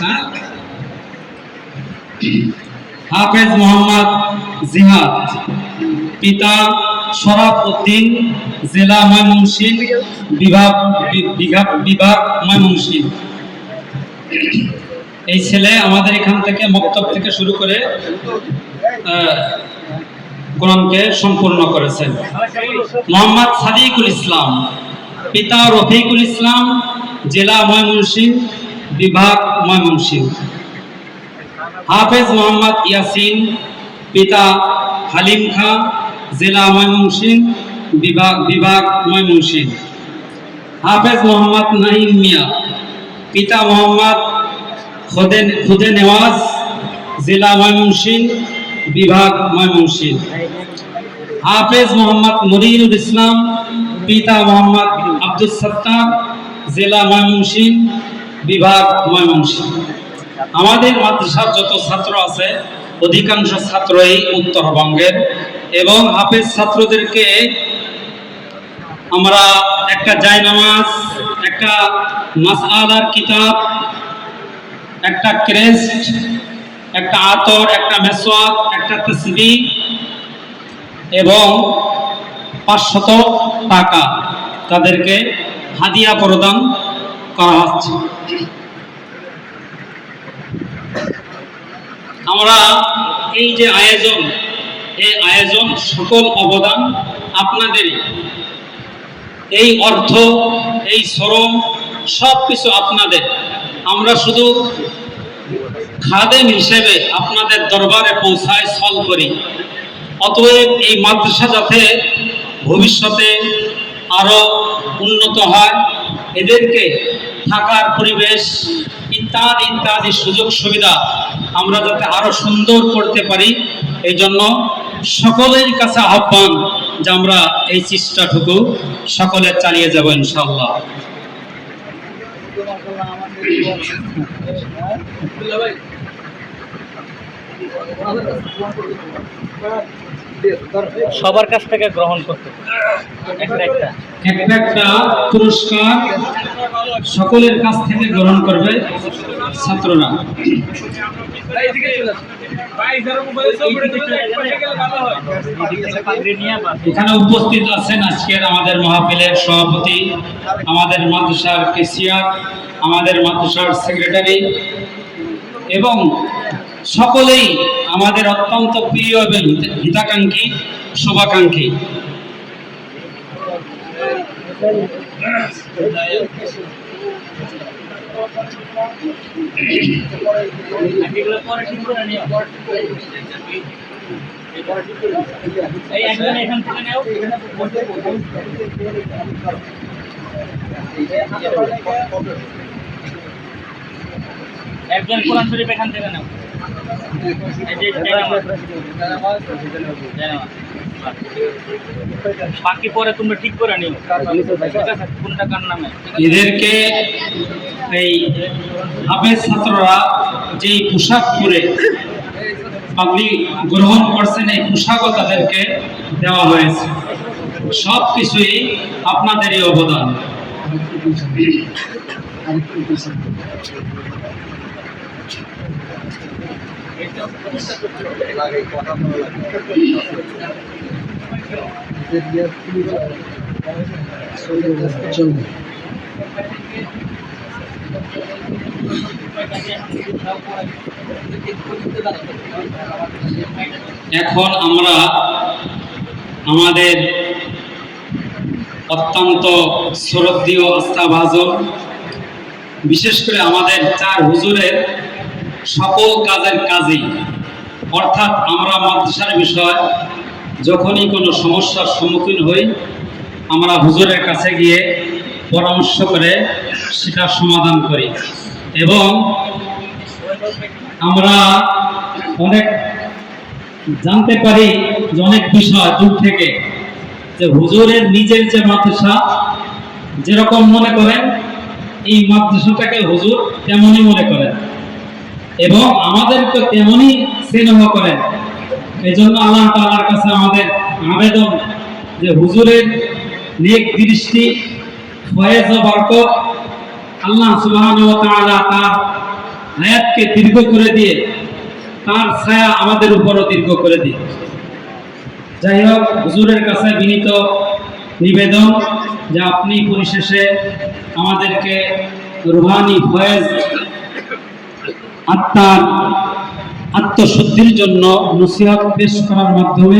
হ্যাঁ? হাফেজ মোহাম্মদ জিহাদ, পিতা শরাফ উদ্দিন জেলা ময়মনসিংহ বিভাগ বিভাগ বিভাগ ময়মনসিংহ। এই ছেলে আমাদের এখান থেকে মক্তব থেকে শুরু করে কোরআনকে সম্পূর্ণ করেছেন। মোহাম্মদ সাদিকুল ইসলাম, পিতা রফিকুল ইসলাম, জেলা ময়মনসিংহ বিভাগ ময়মনসিংহ। হাফেজ মোহাম্মদ ইয়াসিন, পিতা হালিম খান জেলা ময়মনসিংহ, বিভাগ বিভাগ ময়মনসিংহ। হাফেজ মোহাম্মদ নাহিম মিয়া, পিতা মোহাম্মদ খুদে খুদে নেওয়াজ, জেলা ময়মনসিংহ, বিভাগ ময়মনসিংহ। হাফেজ মোহাম্মদ মনিরুল ইসলাম, পিতা মোহাম্মদ আব্দুল সত্তার, জেলা ময়মনসিংহ বিভাগ ময়মনসিংহ। আমাদের মাদ্রাসার যত ছাত্র আছে, অধিকাংশ ছাত্রই উত্তরবঙ্গের এবং হাফেজ ছাত্রদেরকে আমরা একটা জায়নামাজ, একটা মাসআলার কিতাব, একটা ক্রেস্ট, একটা আতর, একটা মেসওয়াক, একটা তসবি এবং পাঁচশত টাকা তাদেরকে হাদিয়া প্রদান করা হচ্ছে। আমরা এই যে আয়োজন, এই আয়োজন সকল অবদান আপনাদেরই এই অর্থ, এই শ্রম সব কিছু আপনাদের। আমরা শুধু খাদেম হিসেবে আপনাদের দরবারে পৌঁছায় সল করি। অতএব এই মাদ্রাসা যাতে ভবিষ্যতে আরও উন্নত হয়, এদেরকে থাকার পরিবেশ, ইত্যাদি ইত্যাদি সুযোগ সুবিধা আমরা যাতে আরও সুন্দর করতে পারি এই জন্য সকলের কাছে আহ্বান যে আমরা এই চেষ্টাটুকু সকলে চালিয়ে যাব ইনশাল্লাহ সবার কাছ থেকে গ্রহণ করতে একটা একটা। পুরস্কার সকলের কাছ থেকে গ্রহণ করবে ছাত্ররা। এখানে উপস্থিত আছেন আজকের আমাদের মাহফিলের সভাপতি, আমাদের মাদ্রাসার কেসিয়ার আমাদের মাদ্রাসার সেক্রেটারি এবং সকলেই আমাদের অত্যন্ত প্রিয় এবং হিত- হিতাকাঙ্ক্ষী শুভাকাঙ্ক্ষী। একজন কোরআন শরীফ এখান থেকে নেও। বাকি পরে তোমরা ঠিক করে নিও। কোনটা কার নামে? এদেরকে এই হাফেজ ছাত্ররা যে পোশাক পরে পাবলি গ্রহণ করছেন, এই পোশাকও তাদেরকে দেওয়া হয়েছে। সব কিছুই আপনাদেরই অবদান। এখন আমরা আমাদের অত্যন্ত শ্রদ্ধীয় আস্থাভাজন বিশেষ করে আমাদের চার হুজুরের সকল কাজের কাজেই। অর্থাৎ আমরা মাদ্রাসার বিষয় যখনই কোনো সমস্যার সম্মুখীন হই, আমরা হুজুরের কাছে গিয়ে পরামর্শ করে সেটার সমাধান করি। এবং আমরা অনেক জানতে পারি যে অনেক বিষয় দূর থেকে যে হুজুরের নিজের যে মাদ্রাসা, যেরকম মনে করেন, এই মাদ্রাসাটাকে হুজুর তেমনই মনে করেন। এবং আমাদেরকে তেমনই স্নেহ করেন। এই জন্য আল্লাহ তাআলার কাছে আমাদের আবেদন যে হুজুরের নেক দৃষ্টি, ফয়েজ বরকত আল্লাহ তাআলা তার হায়াতকে দীর্ঘ করে দিয়ে, তার ছায়া আমাদের উপরও দীর্ঘ করে দিয়ে। যাই হোক, হুজুরের কাছে বিনীত নিবেদন যে আপনি পরিশেষে আমাদেরকে রুহানি ফয়েজ আত্মার আত্মশুদ্ধির জন্য নসিহাত পেশ করার মাধ্যমে